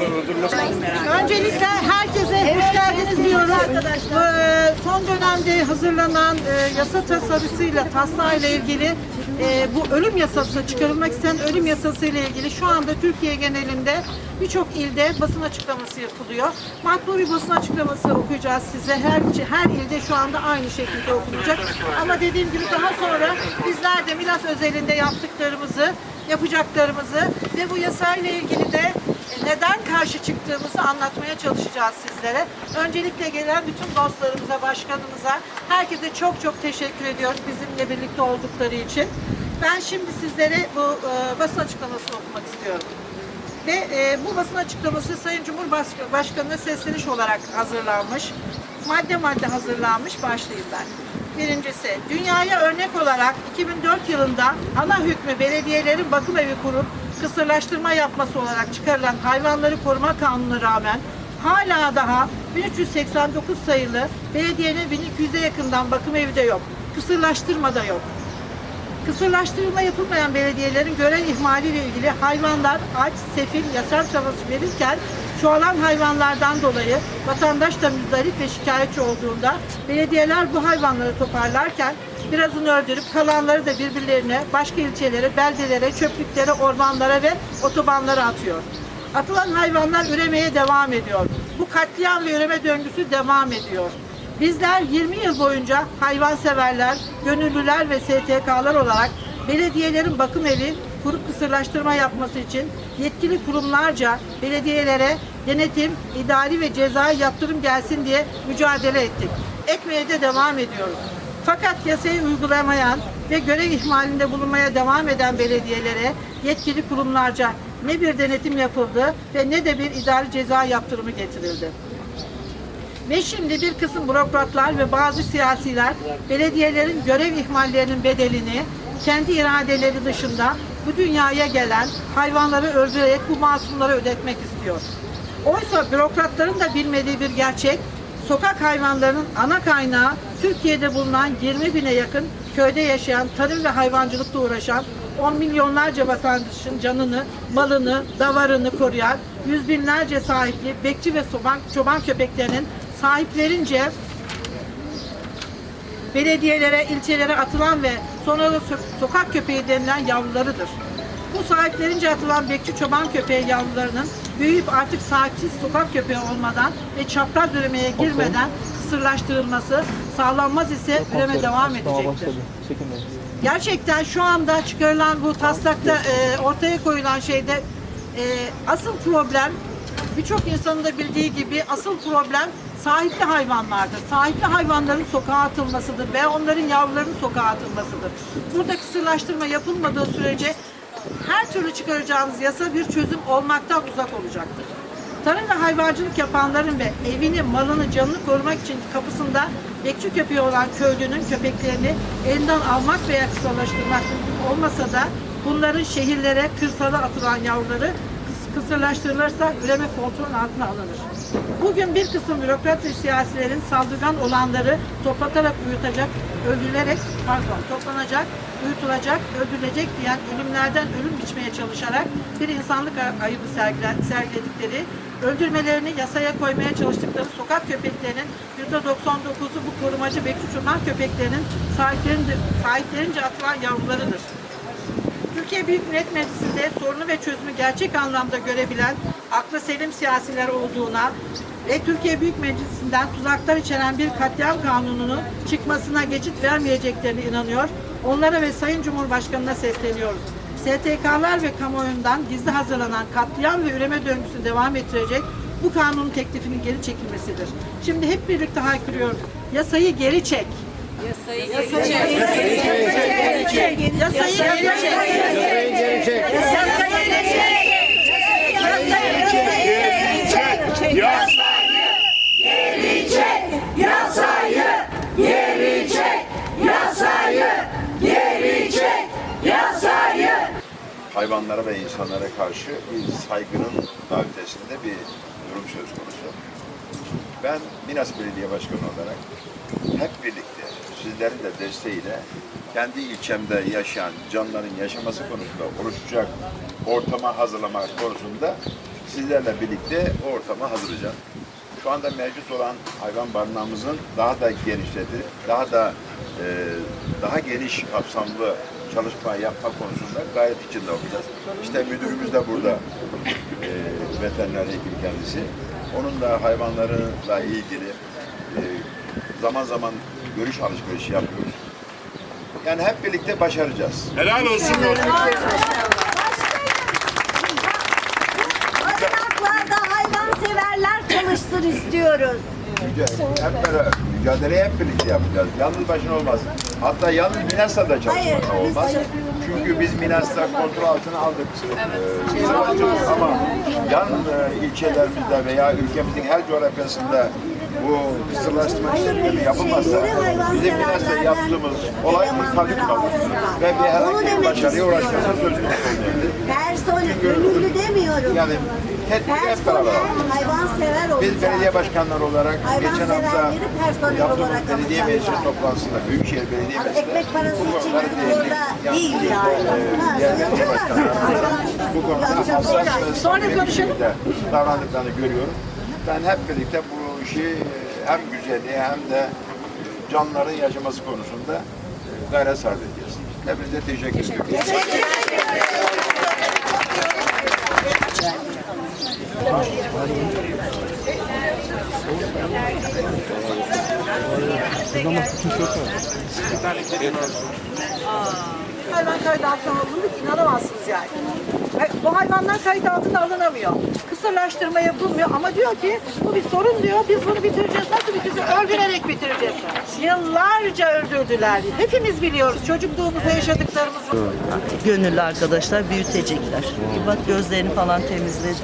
öldürülmesi Öncelikle herkese hoş geldiniz diyoruz. Ee, Son dönemde hazırlanan e, yasa tasarısıyla, taslağıyla ilgili e, bu ölüm yasası, çıkarılmak istenen ölüm yasası ile ilgili şu anda Türkiye genelinde birçok ilde basın açıklaması yapılıyor. Matbu bir basın açıklaması okuyacağız size. Her, her ilde şu anda aynı şekilde okunacak. Ama dediğim gibi daha sonra bizler de Milas özelinde yaptıklarımızı, yapacaklarımızı ve bu yasayla ilgili de neden karşı çıktığımızı anlatmaya çalışacağız sizlere. Öncelikle gelen bütün dostlarımıza, başkanımıza, herkese çok çok teşekkür ediyoruz bizimle birlikte oldukları için. Ben şimdi sizlere bu e, basın açıklamasını okumak istiyorum. Ve e, bu basın açıklaması Sayın Cumhurbaşkanı'na sesleniş olarak hazırlanmış. Madde madde hazırlanmış. Başlayayım ben. Birincisi, dünyaya örnek olarak 2004 yılında ana hükmü belediyelerin bakım evi kurup kısırlaştırma yapması olarak çıkarılan hayvanları koruma kanununa rağmen hala daha 1389 sayılı belediyenin 1200'e yakından bakım evi de yok. Kısırlaştırma da yok. Kısırlaştırma yapılmayan belediyelerin görev ihmaliyle ilgili hayvanlar aç, sefil, yaşam çabası verirken çoğalan hayvanlardan dolayı vatandaş da müzdarip ve şikayetçi olduğunda belediyeler bu hayvanları toparlarken birazını öldürüp kalanları da birbirlerine, başka ilçelere, beldelere, çöplüklere, ormanlara ve otobanlara atıyor. Atılan hayvanlar üremeye devam ediyor. Bu katliam ve üreme döngüsü devam ediyor. Bizler 20 yıl boyunca hayvanseverler, gönüllüler ve STK'lar olarak belediyelerin bakım evi kurup kısırlaştırma yapması için yetkili kurumlarca belediyelere denetim, idari ve cezai yaptırım gelsin diye mücadele ettik. Ekmeğe de devam ediyoruz. Fakat yasayı uygulamayan ve görev ihmalinde bulunmaya devam eden belediyelere yetkili kurumlarca ne bir denetim yapıldı ve ne de bir idari ceza yaptırımı getirildi. Ve şimdi bir kısım bürokratlar ve bazı siyasiler belediyelerin görev ihmallerinin bedelini kendi iradeleri dışında bu dünyaya gelen hayvanları öldürerek bu masumlara ödetmek istiyor. Oysa bürokratların da bilmediği bir gerçek, sokak hayvanlarının ana kaynağı Türkiye'de bulunan 20 bine yakın köyde yaşayan, tarım ve hayvancılıkla uğraşan on milyonlarca vatandaşın canını, malını, davarını koruyan yüz binlerce sahipli bekçi ve çoban, çoban köpeklerinin sahiplerince belediyelere, ilçelere atılan ve sonra da so- sokak köpeği denilen yavrularıdır. Bu sahiplerince atılan bekçi çoban köpeği yavrularının büyüyüp artık sahipsiz sokak köpeği olmadan ve çapraz üremeye girmeden kısırlaştırılması sağlanmaz ise üreme devam edecektir. Gerçekten şu anda çıkarılan bu taslakta e, ortaya koyulan şeyde e, asıl problem birçok insanın da bildiği gibi asıl problem sahipli hayvanlardır. Sahipli hayvanların sokağa atılmasıdır ve onların yavrularının sokağa atılmasıdır. Burada kısırlaştırma yapılmadığı sürece her türlü çıkaracağınız yasa bir çözüm olmaktan uzak olacaktır. Tarım ve hayvancılık yapanların ve evini, malını, canını korumak için kapısında bekçi köpeği olan köylünün köpeklerini elinden almak veya kısırlaştırmak mümkün olmasa da bunların şehirlere, kırsala atılan yavruları kısırlaştırılırsa üreme kontrol altına alınır. Bugün bir kısım bürokrat ve siyasilerin saldırgan olanları toplatarak uyutacak, öldürülerek, pardon, toplanacak, uyutulacak, öldürülecek diyen ölümlerden ölüm biçmeye çalışarak bir insanlık ay- ayıbı sergiledikleri, öldürmelerini yasaya koymaya çalıştıkları sokak köpeklerinin %99'u bu korumacı bekçi çoban köpeklerinin sahiplerince, sahiplerince atılan yavrularıdır. Türkiye Büyük Millet Meclisi'nde sorunu ve çözümü gerçek anlamda görebilen aklı selim siyasiler olduğuna ve Türkiye Büyük Meclisi'nden tuzaklar içeren bir katliam kanununu çıkmasına geçit vermeyeceklerine inanıyor. Onlara ve Sayın Cumhurbaşkanı'na sesleniyoruz. STK'lar ve kamuoyundan gizli hazırlanan katliam ve üreme döngüsünü devam ettirecek bu kanunun teklifinin geri çekilmesidir. Şimdi hep birlikte haykırıyoruz. Yasayı geri çek. Yasayı geri çek. Yasayı geri çek. Yasayı geri çek. Yasayı geri çek, yasayı geri çek, yasayı hayvanlara ve insanlara karşı bir saygının daha ötesinde bir durum söz konusu. Ben Minas Belediye Başkanı olarak hep birlikte sizlerin de desteğiyle kendi ilçemde yaşayan canların yaşaması konusunda oluşacak ortama hazırlama konusunda sizlerle birlikte o ortamı hazırlayacağız. Şu anda mevcut olan hayvan barınağımızın daha da genişledi, daha da e, daha geniş kapsamlı çalışma yapma konusunda gayet içinde olacağız. İşte müdürümüz de burada, e, veteriner hekim kendisi. Onun da hayvanlarla ilgili e, zaman zaman görüş alışverişi yapıyoruz. Yani hep birlikte başaracağız. Helal olsun. Barınaklarda hayvanseverler çalışsın istiyoruz. Hep beraber, mücadeleyi hep birlikte yapacağız. Yalnız başına olmaz. Hatta yalnız Minas'ta da Hayır, çalışmak biz olmaz. hayır. Çünkü biz Minas'ta kontrol altına aldık. Ee, savaşçıyız ama yan e, ilçelerimizde veya ülkemizin her coğrafyasında bu kısırlaştırma işlemleri yapılmazsa bizim Minas'ta yaptığımız olay tabii kalır. Ve bir herhangi bir başarıya ulaşması sözümüz olmayabilir. Personel, gönüllü demiyorum. Yani hep, hep beraber alacağız. Biz belediye başkanları olarak geçen hafta yaptığımız olarak belediye meclisi toplantısında, Büyükşehir Belediye Ama Meclisi'nde ekmek parası için burada değil yani. e, başkanları bu konuda hassas ve bir şekilde davrandıklarını görüyorum. Ben hep birlikte bu işi e, hem güzelliği hem de canlıların yaşaması konusunda e, gayret sarf edeceğiz. Hepinize teşekkür ediyorum. Hayvan kaydı altına alındık inanamazsınız yani. Ve bu hayvanlar kayıt altına alınamıyor. Kısırlaştırma yapılmıyor ama diyor ki bu bir sorun diyor. Biz bunu bitireceğiz. Nasıl bitireceğiz? Öldürerek bitireceğiz. Yıllarca öldürdüler. Hepimiz biliyoruz. Çocukluğumuzda yaşadıklarımızı. gönüllü arkadaşlar büyütecekler. Bak gözlerini falan temizledi.